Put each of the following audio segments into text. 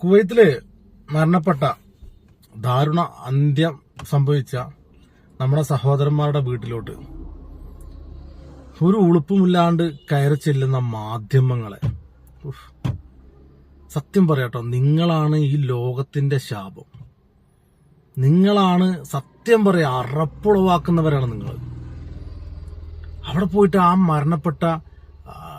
കുവൈത്തിൽ മരണപ്പെട്ട ദാരുണ അന്ത്യം സംഭവിച്ച നമ്മുടെ സഹോദരന്മാരുടെ വീട്ടിലോട്ട് ഒരു ഉളുപ്പുമില്ലാണ്ട് കയറി ചെല്ലുന്ന മാധ്യമങ്ങളെ. സത്യം പറയാട്ടോ നിങ്ങളാണ് ഈ ലോകത്തിന്റെ ശാപം. നിങ്ങളാണ് സത്യം പറയാ അറപ്പുളവാക്കുന്നവരാണ് നിങ്ങൾ അവിടെ പോയിട്ട് ആ മരണപ്പെട്ട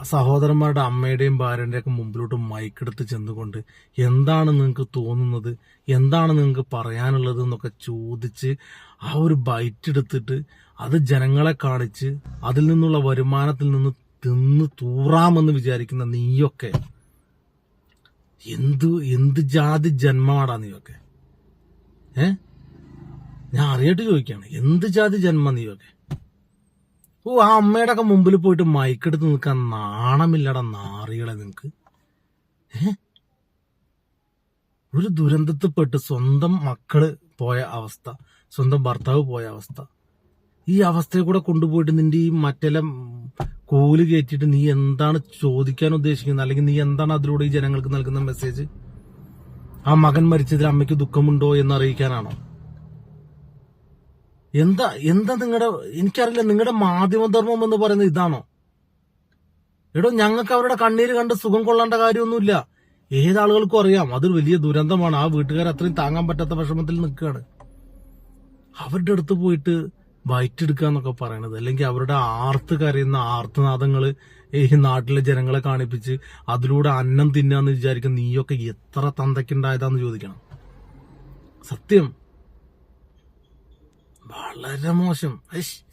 സഹോദരന്മാരുടെ അമ്മയുടെയും ഭാര്യയുടെയും ഒക്കെ മുമ്പിലോട്ട് മൈക്കെടുത്ത് ചെന്നുകൊണ്ട് എന്താണ് നിങ്ങൾക്ക് തോന്നുന്നത്? എന്താണ് നിങ്ങൾക്ക് പറയാനുള്ളത് എന്നൊക്കെ ചോദിച്ച് ആ ഒരു ബൈറ്റ് എടുത്തിട്ട് അത് ജനങ്ങളെ കാണിച്ച് അതിൽ നിന്നുള്ള വരുമാനത്തിൽ നിന്ന് തിന്ന് തൂറാമെന്ന് വിചാരിക്കുന്ന നീയൊക്കെ. എന്ത് എന്ത് ജാതി ജന്മമാടാ നീയൊക്കെ? ഏ? ഞാൻ അറിയട്ട് ചോദിക്കാണ് എന്ത് ജാതി ജന്മ നീയൊക്കെ? ഓ ആ അമ്മയുടെ ഒക്കെ മുമ്പിൽ പോയിട്ട് മൈക്കെടുത്ത് നിൽക്കാൻ നാണമില്ലടാ നാറികളെ നിങ്ങക്ക്. ഏ? ഒരു ദുരന്തത്തിൽപ്പെട്ട് സ്വന്തം മക്കൾ പോയ അവസ്ഥ സ്വന്തം ഭർത്താവ് പോയ അവസ്ഥ. ഈ അവസ്ഥയെ കൂടെ കൊണ്ടുപോയിട്ട് നിന്റെ ഈ മറ്റെല്ലാം കോൽ കയറ്റിയിട്ട് നീ എന്താണ് ചോദിക്കാൻ ഉദ്ദേശിക്കുന്നത്? അല്ലെങ്കിൽ നീ എന്താണ് അതിലൂടെ ഈ ജനങ്ങൾക്ക് നൽകുന്ന മെസ്സേജ് ആ മകൻ മരിച്ചതിൽ അമ്മയ്ക്ക് ദുഃഖമുണ്ടോ എന്ന് അറിയിക്കാനാണോ? എന്താ എന്താ നിങ്ങളുടെ എനിക്കറിയില്ല നിങ്ങളുടെ മാധ്യമധർമ്മം എന്ന് പറയുന്നത് ഇതാണോ? എടോ ഞങ്ങൾക്ക് അവരുടെ കണ്ണീര് കണ്ട് സുഖം കൊള്ളേണ്ട കാര്യമൊന്നുമില്ല. ഏതാളുകൾക്കും അറിയാം അതൊരു വലിയ ദുരന്തമാണ്. ആ വീട്ടുകാർ അത്രയും താങ്ങാൻ പറ്റാത്ത വിഷമത്തിൽ നിൽക്കുകയാണ്. അവരുടെ അടുത്ത് പോയിട്ട് വയറ്റെടുക്കുക എന്നൊക്കെ പറയണത് അല്ലെങ്കിൽ അവരുടെ ആർത്ത് കരയുന്ന ആർത്തനാദങ്ങൾ ഈ നാട്ടിലെ ജനങ്ങളെ കാണിപ്പിച്ച് അതിലൂടെ അന്നം തിന്നാന്ന് വിചാരിക്കുന്ന നീയൊക്കെ എത്ര തന്തയ്ക്കുണ്ടായതാന്ന് ചോദിക്കണം. സത്യം. വളരെ മോശം. ഐഷ്